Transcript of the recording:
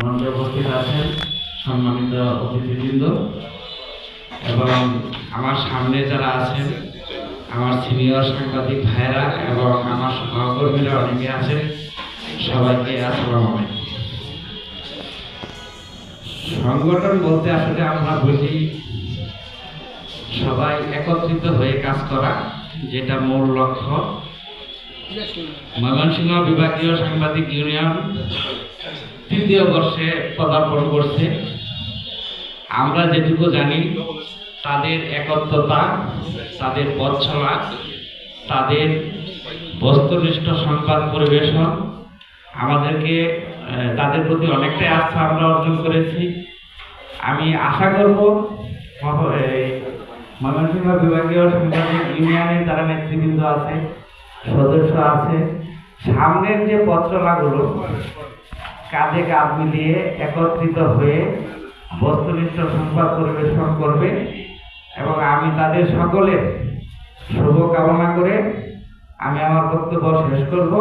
মঞ্চে আছেন সম্মানিত অতিথিবৃন্দ এবং আমার সামনে যারা আছেন, আমার সিনিয়র সাংবাদিক ভাইয়েরা এবং আমার সহকর্মীরা অনেকে আছেন, সবাইকে আসসালামু সংগঠন বলতে আসলে আমরা বুঝি সবাই একত্রিত হয়ে কাজ করা, যেটা মূল লক্ষ্য। ময়মনসিংহ বিভাগীয় সাংবাদিক ইউনিয়ন তৃতীয় বর্ষে পদার্পণ করছে, আমরা যেটুকু জানি, তাদের একত্রতা, তাদের পথছলা তাদের বস্তুনিষ্ঠ সংবাদ পরিবেশন, আমাদেরকে তাদের প্রতি অনেকটাই আস্থা আমরা অর্জন করেছি। আমি আশা করব ময়মনসিংহ বিভাগীয় সাংবাদিক ইউনিয়নের যারা নেতৃবৃন্দ আছে, সদস্য আছে, সামনের যে পত্রলাগুলো কাঁধে কাঁধ মিলিয়ে একত্রিত হয়ে বস্তুনিষ্ঠ সংবাদ পরিবেশন করবে এবং আমি তাদের সকলের শুভ কামনা করে আমি আমার বক্তব্য শেষ করব।